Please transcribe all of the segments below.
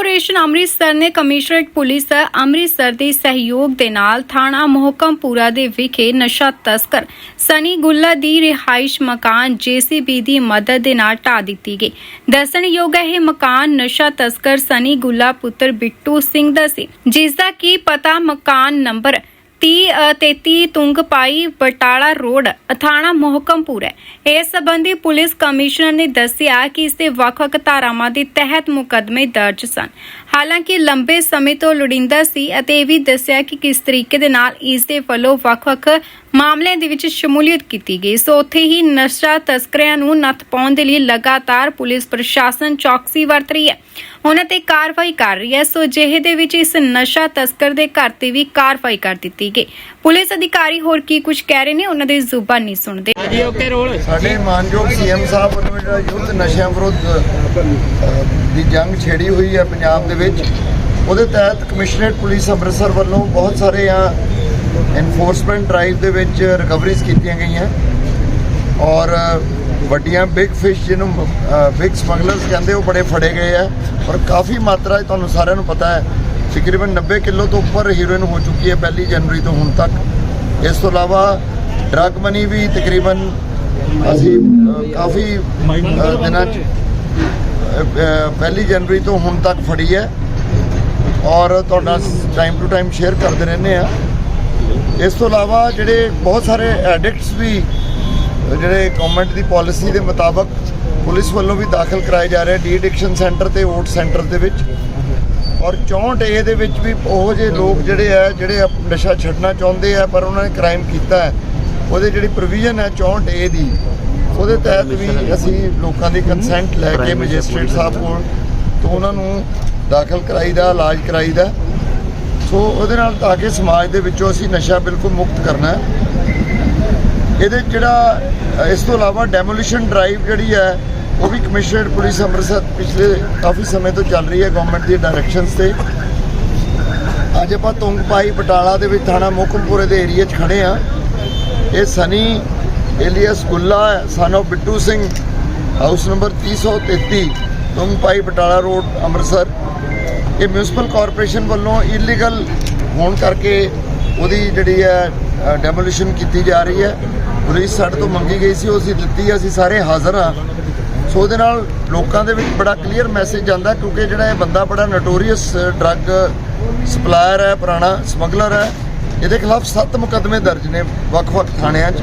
Corporation Amritsar ਨੇ commissionerate police Amritsar ਦੇ ਸਹਿਯੋਗ ਦੇ ਨਾਲ ਥਾਣਾ ਮੋਹਕਮਪੁਰਾ ਦੇ ਵਿਖੇ ਨਸ਼ਾ ਤਸਕਰ ਸਨੀ ਗੁੱਲਾ ਦੀ ਰਿਹਾਇਸ਼ ਮਕਾਨ ਜੀਸੀਬੀ ਦੀ ਮਦਦ ਦੇ ਨਾਲ ਢਾਹ ਦਿੱਤੀ ਗਈ। ਦੱਸਣਯੋਗ ਹੈ, ਇਹ ਮਕਾਨ ਨਸ਼ਾ ਤਸਕਰ ਸਨੀ ਗੁੱਲਾ ਪੁੱਤਰ ਬਿੱਟੂ ਸਿੰਘ ਦਾ ਸੀ ਜਿਸ ਦਾ ਕੀ ਪਤਾ ਮਕਾਨ ਨੰਬਰ 30 ਅ, 33 ਬਟਾਲਾ ਰੋਡ ਥਾਣਾ ਮੋਹਕਮਪੁਰ ਹੈ। ਇਸ ਸੰਬੰਧੀ ਪੁਲਿਸ ਕਮਿਸ਼ਨਰ ਨੇ ਦੱਸਿਆ ਕਿ ਇਸ ਦੇ ਵੱਖ-ਵੱਖ ਧਾਰਾਵਾਂ ਦੇ ਤਹਿਤ ਮੁਕੱਦਮੇ ਦਰਜ ਸਨ। ਹਾਲਾਂਕਿ ਲੰਬੇ ਸਮੇਂ ਤੋਂ ਲੋੜਿੰਦਾ ਸੀ ਅਤੇ ਇਹ ਵੀ ਦੱਸਿਆ ਕਿ ਕਿਸ ਤਰੀਕੇ ਦੇ ਨਾਲ ਇਸ ਦੇ ਵੱਲੋਂ ਵੱਖ-ਵੱਖ ਮਾਮਲਿਆਂ ਦੇ ਵਿੱਚ ਸ਼ਮੂਲੀਅਤ ਕੀਤੀ ਗਈ। ਸੋ ਉੱਥੇ ਹੀ ਨਸ਼ਾ ਤਸਕਰਾਂ ਨੂੰ ਨੱਥ ਪਾਉਣ ਦੇ ਲਈ ਲਗਾਤਾਰ ਪੁਲਿਸ ਪ੍ਰਸ਼ਾਸਨ ਚੌਕਸੀ ਵਰਤ ਰਹੀ ਹੈ। ਉਹਨਾਂ ਤੇ ਕਾਰਵਾਈ ਕਰ ਰਹੀ ਹੈ। ਸੋ ਜਿਹੇ ਦੇ ਵਿੱਚ ਇਸ ਨਸ਼ਾ ਤਸਕਰ ਦੇ ਘਰ ਤੇ ਵੀ ਕਾਰਵਾਈ ਕਰ ਦਿੱਤੀ ਗਈ। ਪੁਲਿਸ ਅਧਿਕਾਰੀ ਹੋਰ ਕੀ ਕੁਝ ਕਹਿ ਰਹੇ ਨੇ ਉਹਨਾਂ ਦੀ ਜ਼ੁਬਾਨੀ ਸੁਣਦੇ ਜੀ ਓਕੇ ਰੋਲ? ਸਾਡੇ ਮਾਨਯੋਗ ਸੀਐਮ ਸਾਹਿਬ ਵੱਲੋਂ ਜਿਹੜਾ ਯੁੱਧ ਨਸ਼ਿਆਂ ਵਿਰੁੱਧ ਦੀ ਜੰਗ ਛੇੜੀ ਹੋਈ ਹੈ ਪੰਜਾਬ ਦੇ ਵਿੱਚ ਉਹਦੇ ਤਹਿਤ ਕਮਿਸ਼ਨਰੇਟ ਪੁਲਿਸ ਅੰਮ੍ਰਿਤਸਰ ਵੱਲੋਂ ਬਹੁਤ ਸਾਰੇ ਆ ਐਨਫੋਰਸਮੈਂਟ ਡਰਾਈਵ ਦੇ ਵਿੱਚ ਰਿਕਵਰੀਜ਼ ਕੀਤੀਆਂ ਗਈਆਂ। ਔਰ ਵੱਡੀਆਂ ਬਿਗ ਫਿਸ਼ ਜਿਹਨੂੰ ਬਿਗ ਸਮਗਲਰਸ ਕਹਿੰਦੇ ਉਹ ਬੜੇ ਫੜੇ ਗਏ ਆ। ਔਰ ਕਾਫੀ ਮਾਤਰਾ ਤੁਹਾਨੂੰ ਸਾਰਿਆਂ ਨੂੰ ਪਤਾ ਹੈ, ਤਕਰੀਬਨ 90 ਕਿਲੋ ਤੋਂ ਉੱਪਰ ਹੀਰੋਇਨ ਹੋ ਚੁੱਕੀ ਹੈ ਪਹਿਲੀ ਜਨਵਰੀ ਤੋਂ ਹੁਣ ਤੱਕ। ਇਸ ਤੋਂ ਇਲਾਵਾ ਡਰਗ ਮਨੀ ਵੀ ਤਕਰੀਬਨ ਅਸੀਂ ਕਾਫੀ ਦਿਨਾਂ 'ਚ ਪਹਿਲੀ ਜਨਵਰੀ ਤੋਂ ਹੁਣ ਤੱਕ ਫੜੀ ਹੈ। ਔਰ ਤੁਹਾਡਾ ਟਾਈਮ ਟੂ ਟਾਈਮ ਸ਼ੇਅਰ ਕਰਦੇ ਰਹਿੰਦੇ ਆ ਇਸ ਤੋਂ ਇਲਾਵਾ ਜਿਹੜੇ ਬਹੁਤ ਸਾਰੇ ਐਡਿਕਟਸ ਵੀ ਜਿਹੜੇ ਗਵਰਨਮੈਂਟ ਦੀ ਪਾਲਿਸੀ ਦੇ ਮੁਤਾਬਕ ਪੁਲਿਸ ਵੱਲੋਂ ਵੀ ਦਾਖਲ ਕਰਾਏ ਜਾ ਰਹੇ ਡੀ ਐਡਿਕਸ਼ਨ ਸੈਂਟਰ ਤੇ ਓਟ ਸੈਂਟਰ ਦੇ ਵਿੱਚ। ਔਰ 64 ਏ ਦੇ ਵਿੱਚ ਵੀ ਉਹ ਜਿਹੇ ਲੋਕ ਜਿਹੜੇ ਆ ਜਿਹੜੇ ਨਸ਼ਾ ਛੱਡਣਾ ਚਾਹੁੰਦੇ ਆ ਪਰ ਉਹਨਾਂ ਨੇ ਕ੍ਰਾਈਮ ਕੀਤਾ ਹੈ ਉਹਦੇ ਜਿਹੜੀ ਪ੍ਰੋਵੀਜ਼ਨ ਹੈ 64 ਏ ਦੀ ਉਹਦੇ ਤਹਿਤ ਵੀ ਅਸੀਂ ਲੋਕਾਂ ਦੀ ਕੰਸੈਂਟ ਲੈ ਕੇ ਮੈਜਿਸਟ੍ਰੇਟ ਸਾਹਿਬ ਕੋਲ ਤੋਂ ਉਹਨਾਂ ਨੂੰ ਦਾਖਲ ਕਰਾਈਦਾ ਇਲਾਜ ਕਰਾਈਦਾ। ਸੋ ਉਹਦੇ ਨਾਲ ਤਾਂ ਕਿ ਸਮਾਜ ਦੇ ਵਿੱਚੋਂ ਅਸੀਂ ਨਸ਼ਾ ਬਿਲਕੁਲ ਮੁਕਤ ਕਰਨਾ ਹੈ। ਇਹਦੇ ਜਿਹੜਾ ਇਸ ਤੋਂ ਇਲਾਵਾ ਡੈਮੋਲੀਸ਼ਨ ਡਰਾਈਵ ਜਿਹੜੀ ਹੈ, ਉਹ ਵੀ ਕਮਿਸ਼ਨਰਡ ਪੁਲਿਸ ਅੰਮ੍ਰਿਤਸਰ ਪਿਛਲੇ ਕਾਫੀ ਸਮੇਂ ਤੋਂ ਚੱਲ ਰਹੀ ਹੈ ਗਵਰਨਮੈਂਟ ਦੀ ਡਾਇਰੈਕਸ਼ਨਸ ਤੇ। ਅੱਜ ਆਪਾਂ ਤੁੰਗਪਾਈ ਬਟਾਲਾ ਦੇ ਵਿੱਚ ਥਾਣਾ ਮੋਕਮਪੁਰੇ ਦੇ ਏਰੀਆ 'ਚ ਖੜੇ ਆ ਇਹ Sunny alias Gulla son of Bittu Singh house number 333 Tungpai Batala road Amritsar. ਇਹ ਮਿਊਨਿਸਪਲ ਕਾਰਪੋਰੇਸ਼ਨ ਵੱਲੋਂ ਇਲੀਗਲ ਹੋਣ ਕਰਕੇ ਉਹਦੀ ਜਿਹੜੀ ਹੈ ਡੈਮੋਲੀਸ਼ਨ ਕੀਤੀ ਜਾ ਰਹੀ ਹੈ। ਪੁਲਿਸ ਸਾਡੇ ਤੋਂ ਮੰਗੀ ਗਈ ਸੀ, ਉਹ ਅਸੀਂ ਦਿੱਤੀ ਅਸੀਂ ਸਾਰੇ ਹਾਜ਼ਰ ਹਾਂ। ਸੋ ਉਹਦੇ ਨਾਲ ਲੋਕਾਂ ਦੇ ਵਿੱਚ ਬੜਾ ਕਲੀਅਰ ਮੈਸੇਜ ਜਾਂਦਾ, ਕਿਉਂਕਿ ਜਿਹੜਾ ਇਹ ਬੰਦਾ ਬੜਾ ਨਟੋਰੀਅਸ ਡਰੱਗ ਸਪਲਾਇਰ ਹੈ, ਪੁਰਾਣਾ ਸਮਗਲਰ ਹੈ। ਇਹਦੇ ਖਿਲਾਫ 7 ਮੁਕੱਦਮੇ ਦਰਜ ਨੇ ਵੱਖ-ਵੱਖ ਥਾਣਿਆਂ 'ਚ।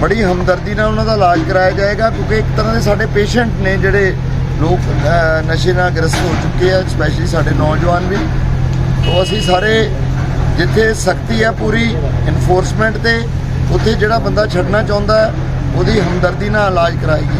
ਬੜੀ ਹਮਦਰਦੀ ਨਾਲ ਉਹਨਾਂ ਦਾ ਇਲਾਜ ਕਰਾਇਆ ਜਾਏਗਾ, ਕਿਉਂਕਿ ਇੱਕ ਤਰ੍ਹਾਂ ਦੇ ਸਾਡੇ ਪੇਸ਼ੈਂਟ ਨੇ ਜਿਹੜੇ ਲੋਕ ਨਸ਼ੇ ਨਾਲ ਗ੍ਰਸਤ ਹੋ ਚੁੱਕੇ ਆ ਸਪੈਸ਼ਲੀ ਸਾਡੇ ਨੌਜਵਾਨ ਵੀ। ਤੋਂ ਅਸੀਂ ਸਾਰੇ ਜਿੱਥੇ ਸਖਤੀ ਹੈ ਪੂਰੀ ਇਨਫੋਰਸਮੈਂਟ ਤੇ, ਉੱਥੇ ਜਿਹੜਾ ਬੰਦਾ ਛੱਡਣਾ ਚਾਹੁੰਦਾ, ਉਹਦੀ ਹਮਦਰਦੀ ਨਾਲ ਇਲਾਜ ਕਰਾਏਗੀ।